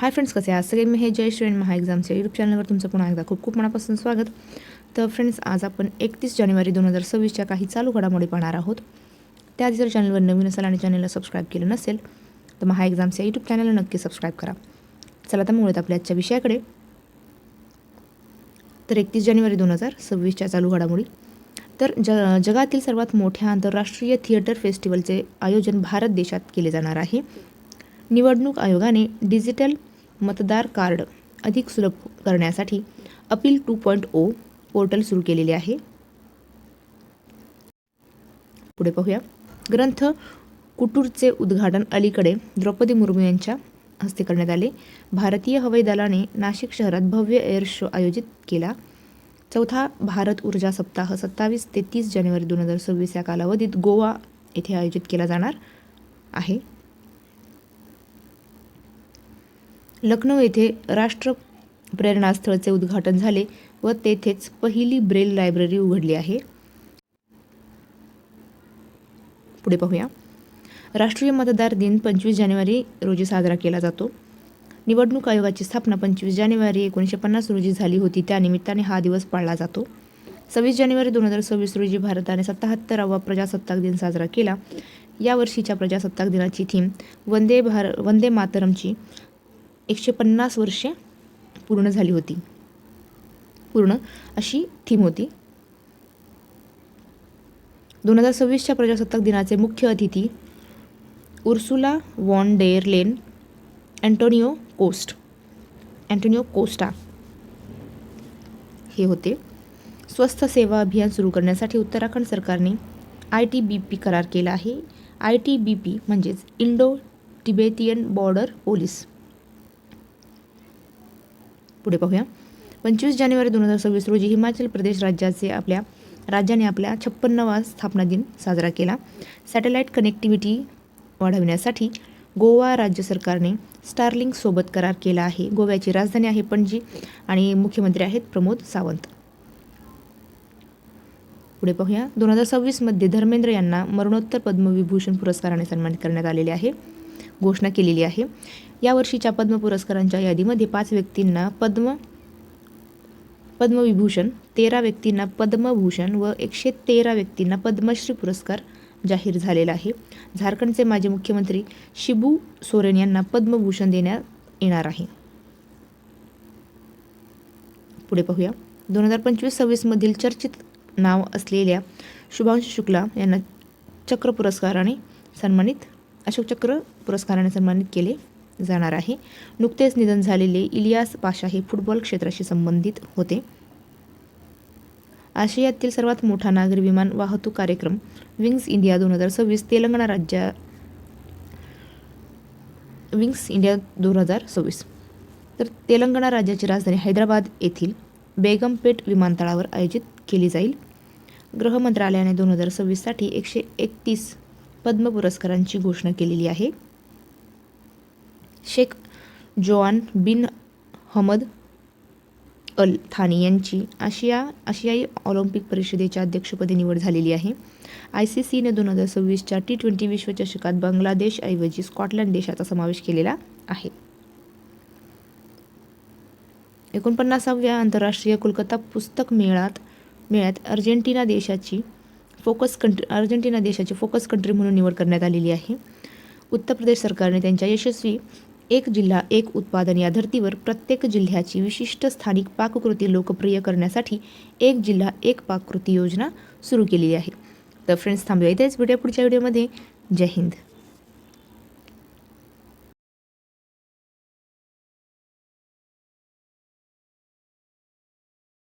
Hi friends कसे आहात? सगळे मी हे जय श्रेण महा एक्झामच्या यूट्यूब चॅनलवर तुमचं पुन्हा एकदा खूप खूप मनापासून स्वागत. तर फ्रेंड्स आज आपण एकतीस जानेवारी दोन हजार सव्वीसच्या काही चालू घडामोडी पाहणार आहोत. त्याआधी जर चॅनलवर नवीन असेल आणि चॅनलला सबस्क्राईब केलं नसेल तर महा एक्झामच्या यूट्यूब चॅनलला नक्की सबस्क्राईब करा. चला तर मुळात आपल्या आजच्या विषयाकडे. तर एकतीस जानेवारी दोन हजार सव्वीसच्या चालू घडामोडी. तर ज जगातील सर्वात मोठ्या आंतरराष्ट्रीय थिएटर फेस्टिवलचे आयोजन भारत देशात केले जाणार आहे. निवडणूक आयोगाने डिजिटल मतदार कार्ड अधिक सुलभ करण्यासाठी appeal two point O portal सुरू केलेले आहे. पुढे पाहूया. ग्रंथ कुटूरचे उद्घाटन अलीकडे द्रौपदी मुर्मू यांच्या हस्ते करण्यात आले. भारतीय हवाई दलाने नाशिक शहरात भव्य एअर शो आयोजित केला. चौथा भारत ऊर्जा सप्ताह सत्तावीस ते तीस जानेवारी दोन हजार सव्वीस या कालावधीत गोवा येथे आयोजित केला जाणार आहे. लखनौ येथे राष्ट्र प्रेरणास्थळचे उद्घाटन झाले व तेथेच पहिली ब्रेल लायब्ररी उघडली आहे. पुढे पाहूया. राष्ट्रीय मतदार दिन पंचवीस जानेवारी रोजी साजरा केला जातो. निवडणूक आयोगाची स्थापना पंचवीस जानेवारी एकोणीसशे पन्नास रोजी झाली होती. त्यानिमित्ताने हा दिवस पाळला जातो. सव्वीस जानेवारी दोन हजार सव्वीस रोजी भारताने सत्ताहत्तरावा प्रजासत्ताक दिन साजरा केला. यावर्षीच्या प्रजासत्ताक दिनाची थीम वंदे भार वंदे मातरमची. एकशे पन्नास वर्षे पूर्ण झाली होती. पूर्ण अशी थीम होती. दोन हजार सव्वीसच्या प्रजासत्ताक दिनाचे मुख्य अतिथी Ursula von der Leyen Antonio Costa Antonio Costa हे होते. स्वस्थ सेवा अभियान सुरू करण्यासाठी उत्तराखंड सरकारने आय टी बी पी करार केला आहे. आय टी बी पी म्हणजेच इंडो तिबेटियन बॉर्डर पोलीस. पुढे पाहूया. पंचवीस जानेवारी दोन हजार सव्वीस रोजी हिमाचल प्रदेश राज्याचे आपल्या राज्याने आपल्या छप्पन्नवा स्थापना दिन साजरा केला. सॅटेलाईट कनेक्टिव्हिटी वाढविण्यासाठी गोवा राज्य सरकारने स्टारलिंगसोबत करार केला आहे. गोव्याची राजधानी आहे पणजी आणि मुख्यमंत्री आहेत प्रमोद सावंत. पुढे पाहूया. दोन हजार सव्वीसमध्ये धर्मेंद्र यांना मरणोत्तर पद्मविभूषण पुरस्काराने सन्मानित करण्यात आलेले आहे. घोषणा केलेली आहे. यावर्षीच्या पद्म पुरस्कारांच्या यादीमध्ये पाच व्यक्तींना पद्म पद्मविभूषण तेरा व्यक्तींना पद्मभूषण व एकशे तेरा व्यक्तींना पद्मश्री पुरस्कार जाहीर झालेला आहे. झारखंडचे माजी मुख्यमंत्री शिबू सोरेन यांना पद्मभूषण देण्यात येणार आहे. पुढे पाहूया. दोन हजार पंचवीस सव्वीसमधील चर्चित नाव असलेल्या शुभांशु शुक्ला यांना चक्र पुरस्काराने सन्मानित अशोक चक्र पुरस्काराने सन्मानित केले जाणार आहे. नुकतेच निधन झालेले इलियास पाशा हे फुटबॉल क्षेत्राशी संबंधित होते. आशियातील सर्वात मोठा नागरी विमान वाहतूक कार्यक्रम विंग्स इंडिया दोन हजार सव्वीस तेलंगणा राज्या विंग्स इंडिया दोन हजार सव्वीस. तर तेलंगणा राज्याची राजधानी हैदराबाद येथील बेगमपेट विमानतळावर आयोजित केली जाईल. गृह मंत्रालयाने दोन हजार सव्वीससाठी एकशे एकतीस पद्म पुरस्कारांची घोषणा केलेली आहे. शेख जोआन बिन हमद अल थानी यांची आशिया आशियाई ऑलिम्पिक परिषदेच्या अध्यक्षपदी निवड झालेली आहे. आय सी सीने दोन हजार सव्वीसच्या टी ट्वेंटी विश्वचषकात बांगलादेशऐवजी स्कॉटलंड देशाचा समावेश केलेला आहे. एकोणपन्नासाव्या आंतरराष्ट्रीय कोलकाता पुस्तक मेळ्यात मेळ्यात अर्जेंटिना देशाची फोकस कंट्री अर्जेंटिना देशाची फोकस कंट्री म्हणून निवड करण्यात आलेली आहे. उत्तर प्रदेश सरकारने त्यांच्या यशस्वी एक जिल्हा एक उत्पादन या धर्तीवर प्रत्येक जिल्ह्याची विशिष्ट स्थानिक पाककृती लोकप्रिय करण्यासाठी एक जिल्हा एक पाककृती योजना सुरू केलेली आहे. तर फ्रेंड्स थांबूया इथेच. भेटूया पुढच्या व्हिडिओमध्ये. जय हिंद.